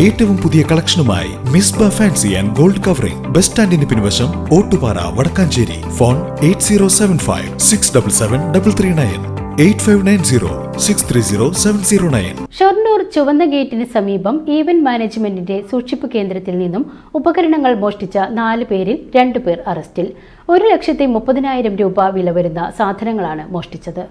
ഏറ്റവും പുതിയ കളക്ഷനുമായി Misba fancy and gold covering. Bus സ്റ്റാൻഡിന് പിൻവശം Ottupara Vadakkanchery. Phone eight zero seven five six double seven double three nine. Eight five nine zero six three zero seven zero nine. Shoranur ചുവന്ന ഗേറ്റിന് സമീപം event മാനേജ്മെന്റിന്റെ സൂക്ഷിപ്പ് കേന്ദ്രത്തിൽ നിന്നും ഉപകരണങ്ങൾ മോഷ്ടിച്ച നാല് പേരിൽ രണ്ടുപേർ അറസ്റ്റിൽ. ഒരു ലക്ഷത്തി മുപ്പതിനായിരം രൂപ വില വരുന്ന സാധനങ്ങളാണ് മോഷ്ടിച്ചത്.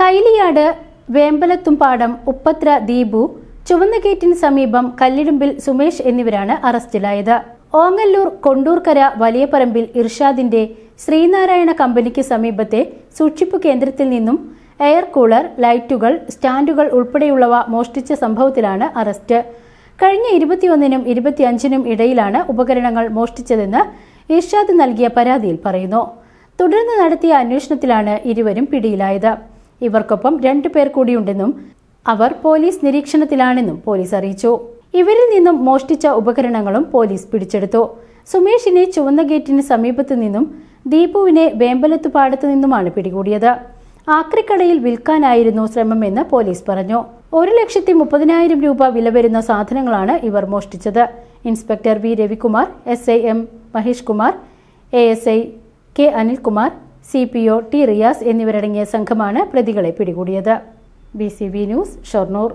കൈലിയാട് വേമ്പലത്തുംപാടം ഉപ്പത്ര ദീപു ചുവന്ന ഗേറ്റിന് സമീപം കല്ലിടുമ്പിൽ സുമേഷ് എന്നിവരാണ് അറസ്റ്റിലായത്. ഓങ്ങല്ലൂർ കൊണ്ടൂർക്കര വലിയപറമ്പിൽ ഇർഷാദിന്റെ ശ്രീനാരായണ കമ്പനിക്ക് സമീപത്തെ സൂക്ഷിപ്പ് കേന്ദ്രത്തിൽ നിന്നും എയർ കൂളർ ലൈറ്റുകൾ സ്റ്റാൻഡുകൾ ഉൾപ്പെടെയുള്ളവ മോഷ്ടിച്ച സംഭവത്തിലാണ് അറസ്റ്റ്. കഴിഞ്ഞ ഇരുപത്തിയൊന്നിനും ഇരുപത്തിയഞ്ചിനും ഇടയിലാണ് ഉപകരണങ്ങൾ മോഷ്ടിച്ചതെന്ന് ഇർഷാദ് നൽകിയ പരാതിയിൽ പറയുന്നു. തുടർന്ന് നടത്തിയ അന്വേഷണത്തിലാണ് ഇരുവരും പിടിയിലായത്. ഇവർക്കൊപ്പം രണ്ടു പേർ കൂടിയുണ്ടെന്നും അവർ പോലീസ് നിരീക്ഷണത്തിലാണെന്നും പോലീസ് അറിയിച്ചു. ഇവരിൽ നിന്നും മോഷ്ടിച്ച ഉപകരണങ്ങളും പോലീസ് പിടിച്ചെടുത്തു. സുമേഷിനെ ചുവന്ന ഗേറ്റിന് സമീപത്തു നിന്നും ദീപുവിനെ വേമ്പലത്തു പാടത്തു നിന്നുമാണ് പിടികൂടിയത്. ആക്രിക്കടയിൽ വിൽക്കാനായിരുന്നു ശ്രമമെന്ന് പോലീസ് പറഞ്ഞു. ഒരു ലക്ഷത്തി മുപ്പതിനായിരം രൂപ വില വരുന്ന സാധനങ്ങളാണ് ഇവർ മോഷ്ടിച്ചത്. Inspector V Ravikumar S I M Mahesh Kumar A S I K Anilkumar C P O T Riyas എന്നിവരടങ്ങിയ സംഘമാണ് പ്രതികളെ പിടികൂടിയത്. B C B news Shoranur